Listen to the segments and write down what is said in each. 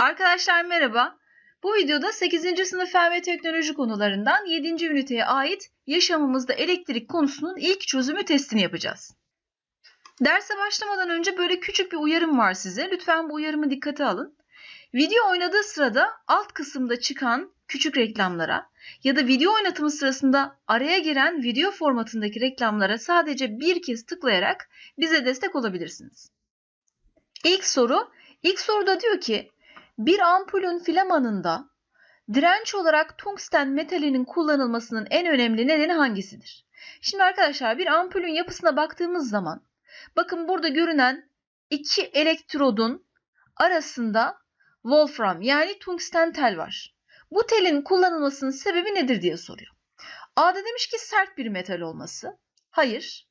Arkadaşlar merhaba. Bu videoda 8. sınıf fen ve teknoloji konularından 7. üniteye ait yaşamımızda elektrik konusunun ilk çözümü testini yapacağız. Derse başlamadan önce böyle küçük bir uyarım var size. Lütfen bu uyarımı dikkate alın. Video oynadığı sırada alt kısımda çıkan küçük reklamlara ya da video oynatımı sırasında araya giren video formatındaki reklamlara sadece bir kez tıklayarak bize destek olabilirsiniz. İlk soru, ilk soruda diyor ki bir ampulün filamanında direnç olarak tungsten metalinin kullanılmasının en önemli nedeni hangisidir? Şimdi arkadaşlar bir ampulün yapısına baktığımız zaman bakın burada görünen iki elektrodun arasında wolfram yani tungsten tel var. Bu telin kullanılmasının sebebi nedir diye soruyor. A'da demiş ki sert bir metal olması. Hayır.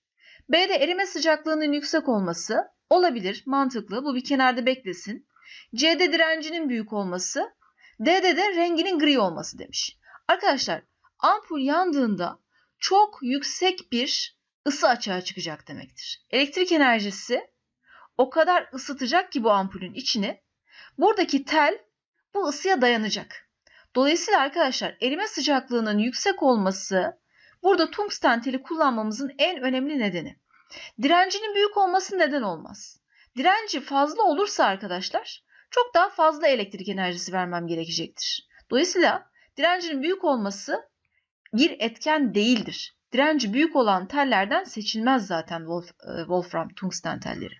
B'de erime sıcaklığının yüksek olması. Olabilir, mantıklı. Bu bir kenarda beklesin. C'de direncinin büyük olması. D'de de renginin gri olması demiş. Arkadaşlar ampul yandığında çok yüksek bir ısı açığa çıkacak demektir. Elektrik enerjisi o kadar ısıtacak ki bu ampulün içini. Buradaki tel bu ısıya dayanacak. Dolayısıyla arkadaşlar erime sıcaklığının yüksek olması burada tungsten teli kullanmamızın en önemli nedeni. Direncinin büyük olması neden olmaz. Direnci fazla olursa arkadaşlar çok daha fazla elektrik enerjisi vermem gerekecektir. Dolayısıyla direncinin büyük olması bir etken değildir. Direnci büyük olan tellerden seçilmez zaten Wolf, Wolfram tungsten telleri.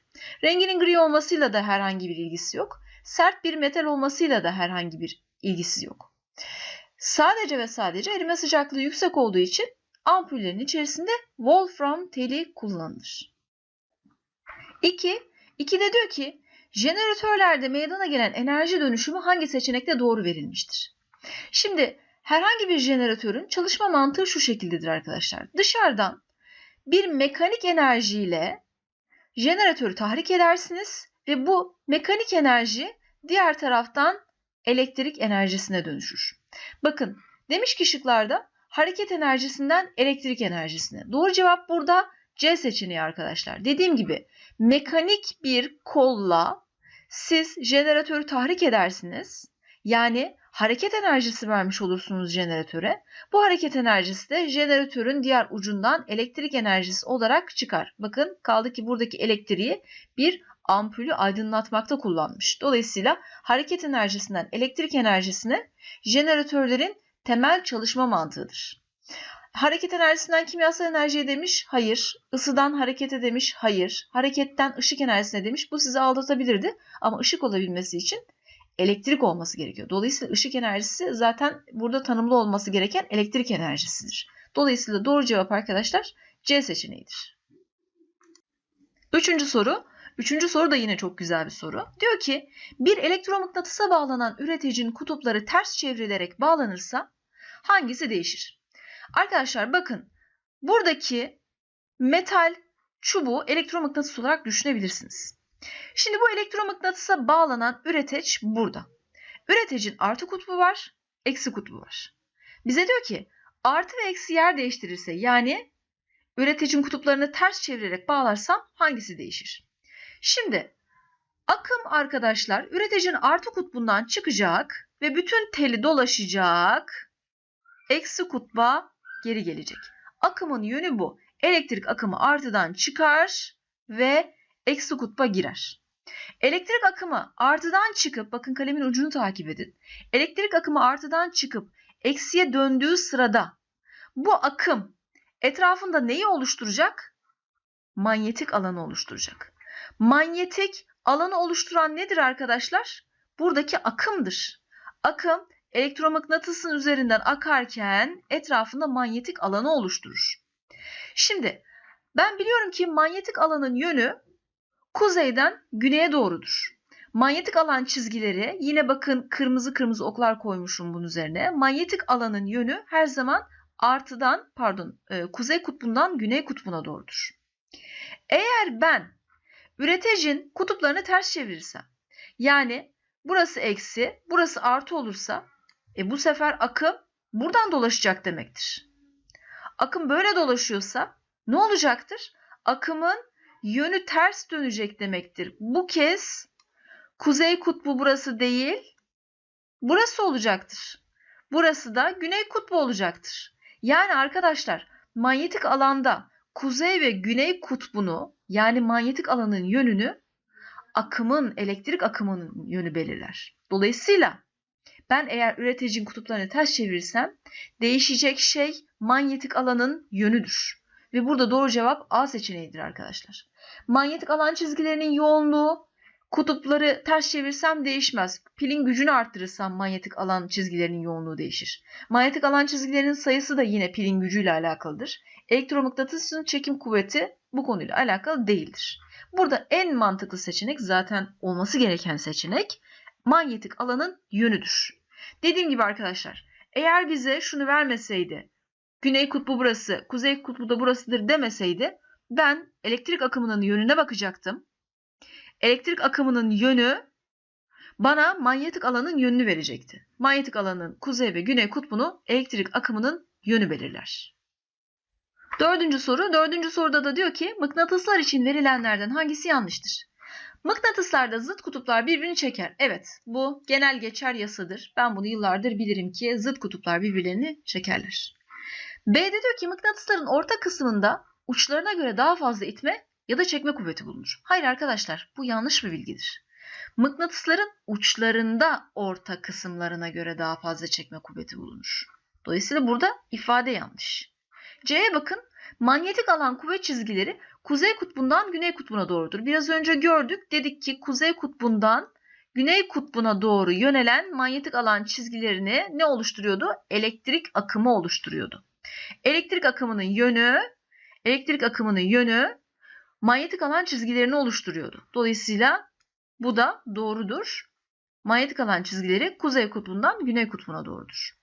Renginin gri olmasıyla da herhangi bir ilgisi yok. Sert bir metal olmasıyla da herhangi bir ilgisi yok. Sadece ve sadece erime sıcaklığı yüksek olduğu için ampullerin içerisinde Wolfram teli kullanılır. 2. 2 de diyor ki jeneratörlerde meydana gelen enerji dönüşümü hangi seçenekte doğru verilmiştir? Şimdi herhangi bir jeneratörün çalışma mantığı şu şekildedir arkadaşlar. Dışarıdan bir mekanik enerjiyle jeneratörü tahrik edersiniz ve bu mekanik enerji diğer taraftan elektrik enerjisine dönüşür. Bakın demiş ki şıklarda hareket enerjisinden elektrik enerjisine. Doğru cevap burada C seçeneği arkadaşlar. Dediğim gibi mekanik bir kolla siz jeneratörü tahrik edersiniz. Yani hareket enerjisi vermiş olursunuz jeneratöre. Bu hareket enerjisi de jeneratörün diğer ucundan elektrik enerjisi olarak çıkar. Bakın kaldı ki buradaki elektriği bir ampulü aydınlatmakta kullanmış. Dolayısıyla hareket enerjisinden elektrik enerjisine jeneratörlerin temel çalışma mantığıdır. Hareket enerjisinden kimyasal enerjiye demiş, hayır. Isıdan harekete demiş, hayır. Hareketten ışık enerjisine demiş, bu sizi aldatabilirdi. Ama ışık olabilmesi için elektrik olması gerekiyor. Dolayısıyla ışık enerjisi zaten burada tanımlı olması gereken elektrik enerjisidir. Dolayısıyla doğru cevap arkadaşlar C seçeneğidir. Üçüncü soru. Üçüncü soru da yine çok güzel bir soru. Diyor ki bir elektromıknatısa bağlanan üreticinin kutupları ters çevrilerek bağlanırsa hangisi değişir? Arkadaşlar bakın buradaki metal çubuğu elektromıknatıs olarak düşünebilirsiniz. Şimdi bu elektromıknatısa bağlanan üreteç burada. Üreticin artı kutbu var, eksi kutbu var. Bize diyor ki artı ve eksi yer değiştirirse yani üreticin kutuplarını ters çevirerek bağlarsam hangisi değişir? Şimdi akım arkadaşlar üreticinin artı kutbundan çıkacak ve bütün teli dolaşacak. Eksi kutba geri gelecek. Akımın yönü bu. Elektrik akımı artıdan çıkar ve eksi kutba girer. Elektrik akımı artıdan çıkıp bakın kalemin ucunu takip edin. Elektrik akımı artıdan çıkıp eksiye döndüğü sırada bu akım etrafında neyi oluşturacak? Manyetik alanı oluşturacak. Manyetik alanı oluşturan nedir arkadaşlar? Buradaki akımdır. Akım elektromıknatısın üzerinden akarken etrafında manyetik alanı oluşturur. Şimdi ben biliyorum ki manyetik alanın yönü kuzeyden güneye doğrudur. Manyetik alan çizgileri yine bakın kırmızı kırmızı oklar koymuşum bunun üzerine. Manyetik alanın yönü her zaman artıdan pardon kuzey kutbundan güney kutbuna doğrudur. Eğer ben üreticin kutuplarını ters çevirirsem yani burası eksi burası artı olursa e bu sefer akım buradan dolaşacak demektir. Akım böyle dolaşıyorsa ne olacaktır? Akımın yönü ters dönecek demektir. Bu kez kuzey kutbu burası değil, burası olacaktır. Burası da güney kutbu olacaktır. Yani arkadaşlar manyetik alanda kuzey ve güney kutbunu yani manyetik alanın yönünü akımın, elektrik akımının yönü belirler. Dolayısıyla ben eğer üreticinin kutuplarını ters çevirirsem değişecek şey manyetik alanın yönüdür. Ve burada doğru cevap A seçeneğidir arkadaşlar. Manyetik alan çizgilerinin yoğunluğu kutupları ters çevirsem değişmez. Pilin gücünü arttırırsam manyetik alan çizgilerinin yoğunluğu değişir. Manyetik alan çizgilerinin sayısı da yine pilin gücüyle alakalıdır. Elektromıknatısın çekim kuvveti bu konuyla alakalı değildir. Burada en mantıklı seçenek zaten olması gereken seçenek manyetik alanın yönüdür. Dediğim gibi arkadaşlar eğer bize şunu vermeseydi güney kutbu burası, kuzey kutbu da burasıdır demeseydi ben elektrik akımının yönüne bakacaktım. Elektrik akımının yönü bana manyetik alanın yönünü verecekti. Manyetik alanın kuzey ve güney kutbunu elektrik akımının yönü belirler. Dördüncü soru. Dördüncü soruda da diyor ki mıknatıslar için verilenlerden hangisi yanlıştır? Mıknatıslarda zıt kutuplar birbirini çeker. Evet bu genel geçer yasadır. Ben bunu yıllardır bilirim ki zıt kutuplar birbirlerini çekerler. B'de diyor ki mıknatısların orta kısmında uçlarına göre daha fazla itme ya da çekme kuvveti bulunur. Hayır arkadaşlar bu yanlış bir bilgidir. Mıknatısların uçlarında orta kısımlarına göre daha fazla çekme kuvveti bulunur. Dolayısıyla burada ifade yanlış. C'ye bakın. Manyetik alan kuvvet çizgileri kuzey kutbundan güney kutbuna doğrudur. Biraz önce gördük. Dedik ki kuzey kutbundan güney kutbuna doğru yönelen manyetik alan çizgilerini ne oluşturuyordu? Elektrik akımı oluşturuyordu. Elektrik akımının yönü, elektrik akımının yönü manyetik alan çizgilerini oluşturuyordu. Dolayısıyla bu da doğrudur. Manyetik alan çizgileri kuzey kutbundan güney kutbuna doğrudur.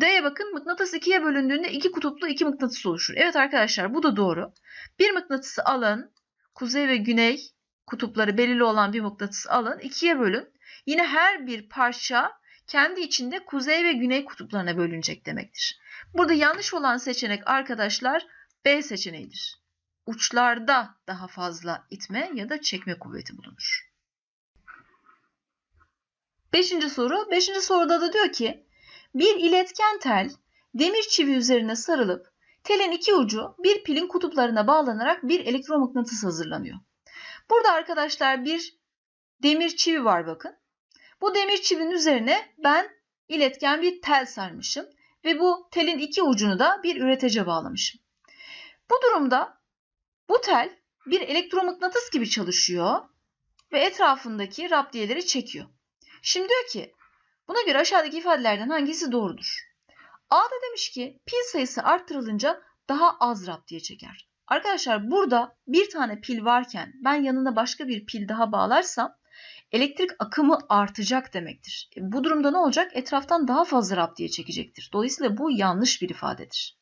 D'ye bakın mıknatıs ikiye bölündüğünde iki kutuplu iki mıknatıs oluşur. Evet arkadaşlar bu da doğru. Bir mıknatısı alın. Kuzey ve güney kutupları belirli olan bir mıknatısı alın. ikiye bölün. Yine her bir parça kendi içinde kuzey ve güney kutuplarına bölünecek demektir. Burada yanlış olan seçenek arkadaşlar B seçeneğidir. Uçlarda daha fazla itme ya da çekme kuvveti bulunur. Beşinci soru. Beşinci soruda da diyor ki bir iletken tel demir çivi üzerine sarılıp telin iki ucu bir pilin kutuplarına bağlanarak bir elektromıknatıs hazırlanıyor. Burada arkadaşlar bir demir çivi var bakın. Bu demir çivinin üzerine ben iletken bir tel sarmışım ve bu telin iki ucunu da bir üretece bağlamışım. Bu durumda bu tel bir elektromıknatıs gibi çalışıyor ve etrafındaki raptiyeleri çekiyor. Şimdi diyor ki buna göre aşağıdaki ifadelerden hangisi doğrudur? A'da demiş ki pil sayısı arttırılınca daha az raptiye çeker. Arkadaşlar burada bir tane pil varken ben yanına başka bir pil daha bağlarsam elektrik akımı artacak demektir. E, bu durumda ne olacak? Etraftan daha fazla raptiye çekecektir. Dolayısıyla bu yanlış bir ifadedir.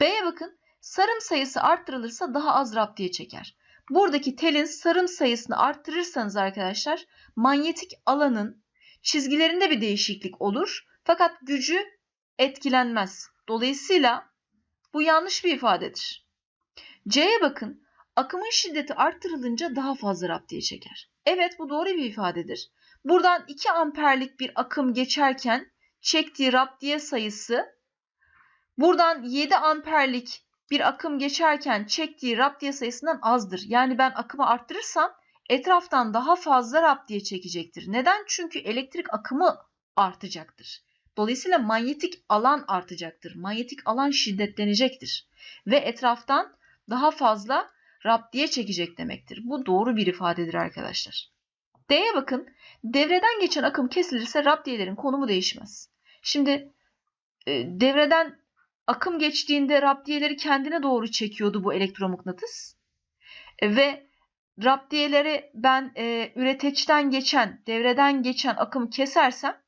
B'ye bakın. Sarım sayısı arttırılırsa daha az raptiye çeker. Buradaki telin sarım sayısını arttırırsanız arkadaşlar manyetik alanın çizgilerinde bir değişiklik olur. Fakat gücü etkilenmez. Dolayısıyla bu yanlış bir ifadedir. C'ye bakın. Akımın şiddeti arttırılınca daha fazla raptiye çeker. Evet bu doğru bir ifadedir. Buradan 2 amperlik bir akım geçerken çektiği raptiye sayısı buradan 7 amperlik bir akım geçerken çektiği raptiye sayısından azdır. Yani ben akımı arttırırsam etraftan daha fazla raptiye çekecektir. Neden? Çünkü elektrik akımı artacaktır. Dolayısıyla manyetik alan artacaktır. Manyetik alan şiddetlenecektir. Ve etraftan daha fazla raptiye çekecek demektir. Bu doğru bir ifadedir arkadaşlar. D'ye bakın. Devreden geçen akım kesilirse raptiyelerin konumu değişmez. Şimdi e, devreden akım geçtiğinde raptiyeleri kendine doğru çekiyordu bu elektromıknatıs. E, ve raptiyeleri ben e, üreteçten geçen, devreden geçen akımı kesersem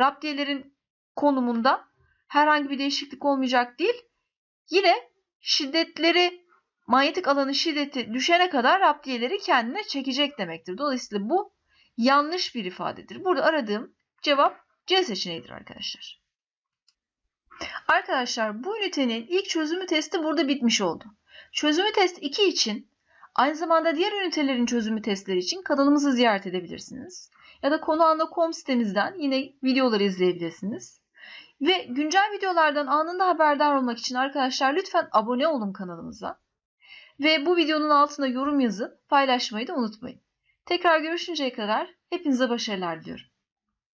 raptiyelerin konumunda herhangi bir değişiklik olmayacak değil. Yine şiddetleri manyetik alanın şiddeti düşene kadar raptiyeleri kendine çekecek demektir. Dolayısıyla bu yanlış bir ifadedir. Burada aradığım cevap C seçeneğidir arkadaşlar. Arkadaşlar bu ünitenin ilk çözümü testi burada bitmiş oldu. Çözümü test 2 için Aynı zamanda diğer ünitelerin çözümü testleri için kanalımızı ziyaret edebilirsiniz. Ya da konuanda.com sitemizden yine videoları izleyebilirsiniz. Ve güncel videolardan anında haberdar olmak için arkadaşlar lütfen abone olun kanalımıza. Ve bu videonun altına yorum yazıp paylaşmayı da unutmayın. Tekrar görüşünceye kadar hepinize başarılar diliyorum.